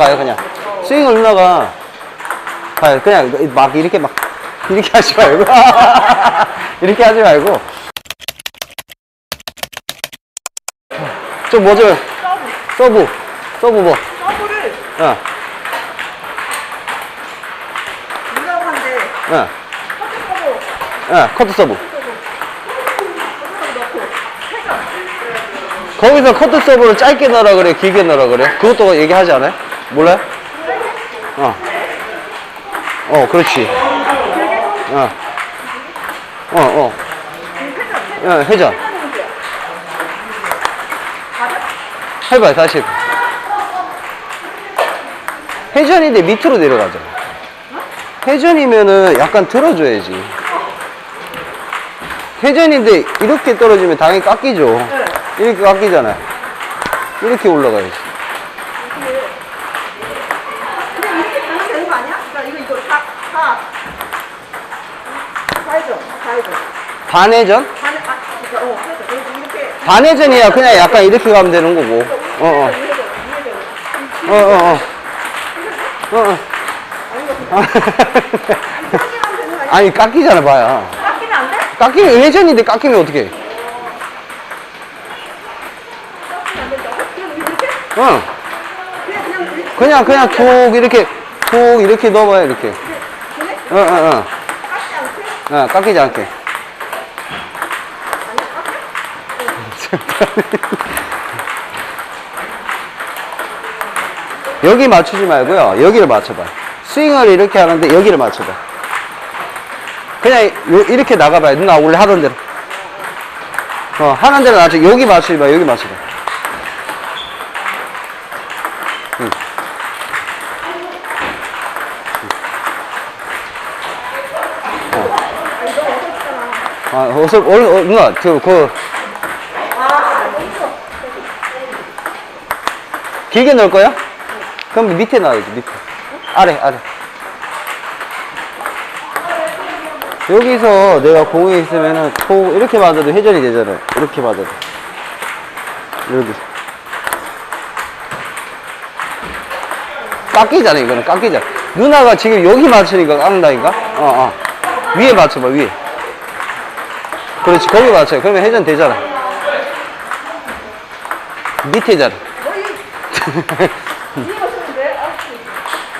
가요 그냥. 스윙을 누나가 가요. 그냥 막 이렇게 막 이렇게 하지 말고. 이렇게 하지 말고. 좀 뭐죠? 서브. 서브. 뭐? 서브를 어, 한데 어, 커트 서브. 어, 커트 서브. 거기서 커트 서브를 짧게 넣으라 그래? 길게 넣으라 그래? 그것도 얘기하지 않아요? 몰라요? 어, 어 그렇지. 어, 어, 어, 어 회전 해봐요 다시 회전인데 밑으로 내려가잖아 회전이면은 약간 들어줘야지. 회전인데 이렇게 떨어지면 당연히 깎이죠. 이렇게 깎이잖아요. 이렇게 올라가야지 반회전? 반회전이야. 그냥 약간 이렇게 가면 되는 거고. 어 어. 어, 어. 어, 어, 어. 어, 아니, 깎이잖아, 봐야. 깎이면 안 돼? 깎이면 회전인데 깎이면 어떡해? 깎이면 안 된다. 그럼 이렇게? 응. 그냥, 그냥, 그냥 툭 이렇게, 툭 이렇게 넣어봐요, 이렇게. 어 어어. 깎지 않게? 어, 깎이지 않게. 여기 맞추지 말고요. 여기를 맞춰봐. 스윙을 이렇게 하는데 여기를 맞춰봐. 그냥 요- 이렇게 나가봐요. 누나 원래 하던 대로. 어 하는 대로 맞춰 여기 마. 여기 맞춰봐 아, 어서, 얼른, 어, 누나, 그, 그. 길게 넣을 거야? 그럼 밑에 놔야지, 밑에. 아래, 아래. 여기서 내가 공이 있으면은, 코, 이렇게 맞아도 회전이 되잖아요. 이렇게 맞아도. 여기. 깎이잖아, 이거는. 깎이잖아. 누나가 지금 여기 맞추니까 깎는다니까? 어, 어. 위에 맞춰봐, 위에. 그렇지. 거기 맞춰요. 그러면 회전 되잖아. 밑에잖아?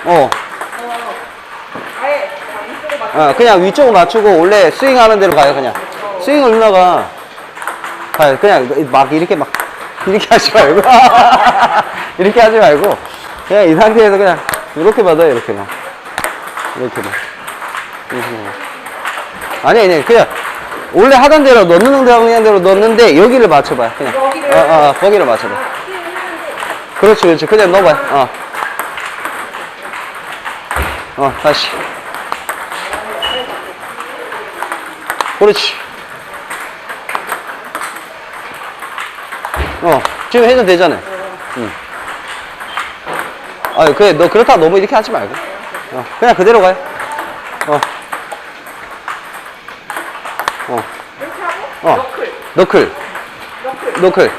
어. 어 그냥 위쪽으로 맞추고 원래 스윙하는 대로 가요 그냥. 스윙을 누나가. 가요. 그냥 막 이렇게 막 이렇게 하지 말고. 이렇게 하지 말고. 그냥 이 상태에서 그냥 이렇게 받아요 이렇게 막. 이렇게 막. 이렇게 막. 아니 아니. 그냥 원래 하던 대로 넣는 대로 그냥 대로 넣는데 여기를 맞춰봐요 그냥 여기를? 어, 어, 어, 거기를 맞춰봐 그렇지 그렇지 그냥 넣어봐요 어. 어 다시 그렇지 어 지금 회전 되잖아요 응. 아유 그래 너 그렇다 너무 이렇게 하지 말고 어, 그냥 그대로 가요 어. 어. 이렇게 하고, 어. 너클, 너클.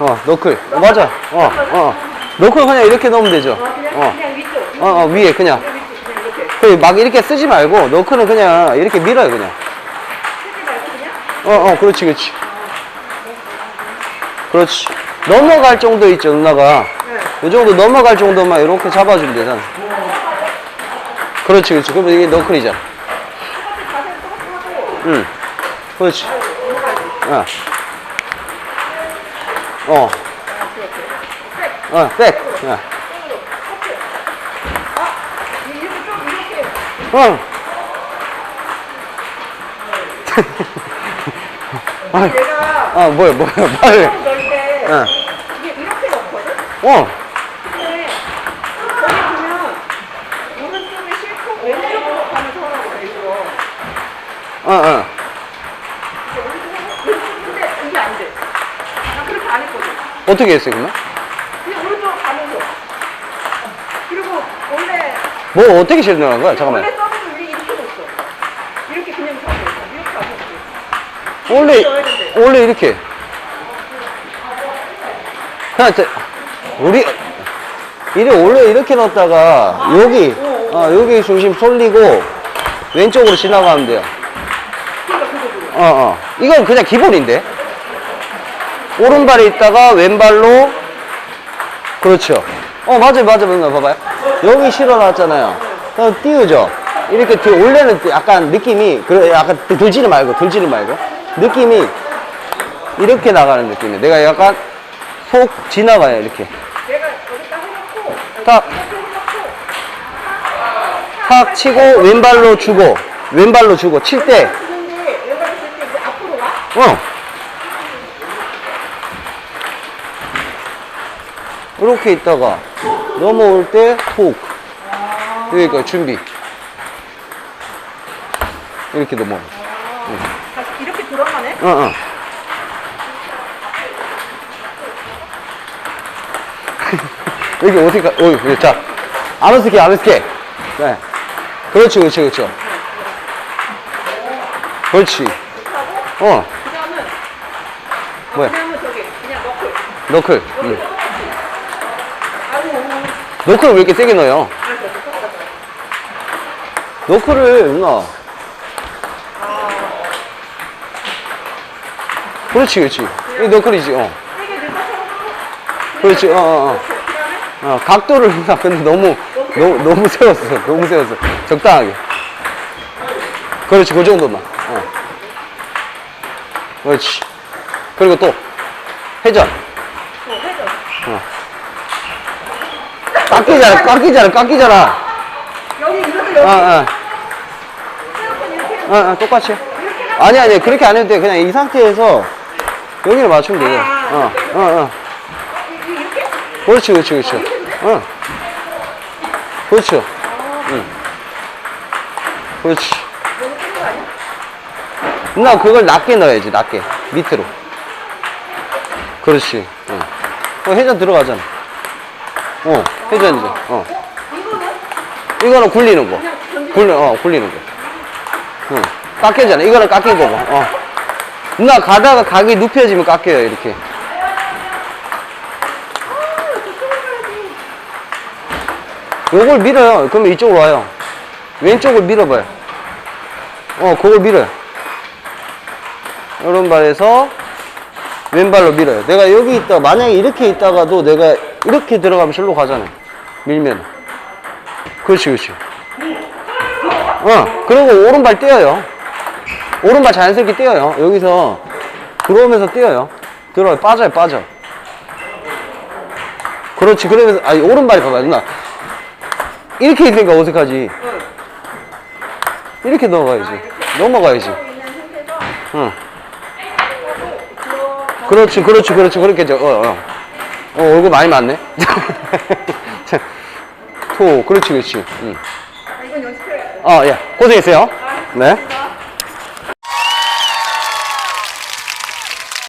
어 너클. 어, 맞아. 어 어. 너클 그냥 이렇게 넣으면 되죠. 어, 그냥, 어. 어, 어, 위에 그냥. 이렇게. 그막 이렇게 쓰지 말고 너클은 그냥 이렇게 밀어요 그냥. 쓰지 말고 그냥. 어 어 그렇지 그렇지. 그렇지. 넘어갈 정도 있죠 누나가. 네. 이 정도 넘어갈 정도만 이렇게 잡아주면 되잖아 그렇지 그렇지. 그러면 이게 너클이잖아. 응 그렇지. 어. 어. 어, 백. 어. 어. 아, 얘가 아, 뭐야, 뭐야, 어. 이게 이렇게 넣거든? 어. 근데 거기 보면 오른쪽에 싫고 왼쪽으로 하라고 돼 있어. 어, 어. 근데 이게 안 돼. 난 그렇게 안 했거든. 어떻게 했어요, 그러면? 그냥 오른쪽으로 가면서. 그리고 원래 뭐, 어떻게 실행한 거야? 잠깐만. 원래 서브는 우리 이렇게 뒀어. 이렇게 그냥 있어. 이렇게 하고 있어. 원래, 넣어야. 원래 이렇게. 그냥, 저, 우리, 이래 원래 이렇게 넣었다가 여기 어, 여기 중심 솔리고 왼쪽으로 지나가면 돼요. 어, 어. 이건 그냥 기본인데. 오른발에 있다가 왼발로 그렇죠. 어, 맞아요, 맞아요, 맞아요. 봐봐요. 여기 실어 놨잖아요. 그럼 띄우죠. 이렇게 뒤에 올려는 약간 느낌이, 그래, 약간 들지는 말고, 들지는 말고. 느낌이 이렇게 나가는 느낌이에요. 내가 약간 속 지나가요, 이렇게. 해놓고 탁 치고, 왼발로 주고, 왼발로 주고, 칠 때, 칠때 가? 어. 이렇게 있다가 넘어올 때 톡. 여기까 준비. 이렇게 넘어. 다시 이렇게 돌아가네? 어, 어. 여기 어디가, 어이, 여기, 자. 안 어떻게, 안 어떻게. 네. 그렇지, 그렇지, 그렇죠. 그렇지. 어, 그 다음은 뭐야. 저기 그냥 너클 너클. 응. 너클을 왜 이렇게 세게 넣어요? 너클을 누나. 그렇지, 그렇지. 이 너클이지, 어. 그렇지, 어, 어, 어. 어, 각도를 누나, 근데 너무, 너무, 너무 세웠어. 너무 세웠어. 적당하게. 그렇지, 그 정도만. 어. 그렇지. 그리고 또, 회전. 어, 회전 깎이잖아, 깎이잖아, 깎이잖아. 여기 이렇게 어, 여기 어. 이렇게 어, 어, 똑같이. 아니, 아니, 그렇게 안 해도 돼. 그냥 이 상태에서 여기를 맞추면 돼. 어, 어, 어. 이- 이렇게 그렇지, 그렇지, 그렇지. 어. 그렇죠. 응. 그렇지. 누나, 그걸 낮게 넣어야지, 낮게. 밑으로. 그렇지. 응. 어, 회전 들어가잖아. 어, 회전이죠. 어. 어? 이거는 이거는 굴리는 거. 굴리, 어, 굴리는 거. 응. 깎여잖아. 이거는 깎인 거고. 어. 누나, 가다가 각이 눕혀지면 깎여요, 이렇게. 요걸 밀어요. 그러면 이쪽으로 와요. 왼쪽을 밀어봐요. 어, 그걸 밀어요. 오른발에서 왼발로 밀어요. 내가 여기 있다, 만약에 이렇게 있다가도 내가 이렇게 들어가면 절로 가잖아요. 밀면. 그렇지, 그렇지. 어, 그리고 오른발 떼어요. 오른발 자연스럽게 떼어요. 여기서 들어오면서 떼어요. 들어요. 빠져요, 빠져. 그렇지. 그러면서, 아니, 오른발이 봐봐, 누나. 이렇게 있으니까 어색하지. 이렇게 넘어가야지. 넘어가야지. 응. 그렇지, 그렇지, 그렇지. 그렇게, 저, 어, 어. 어, 얼굴 많이 맞네. 자, 토, 그렇지, 그렇지. 응. 아, 이건 연습해야겠다 어, 예. 고생했어요. 네. 아,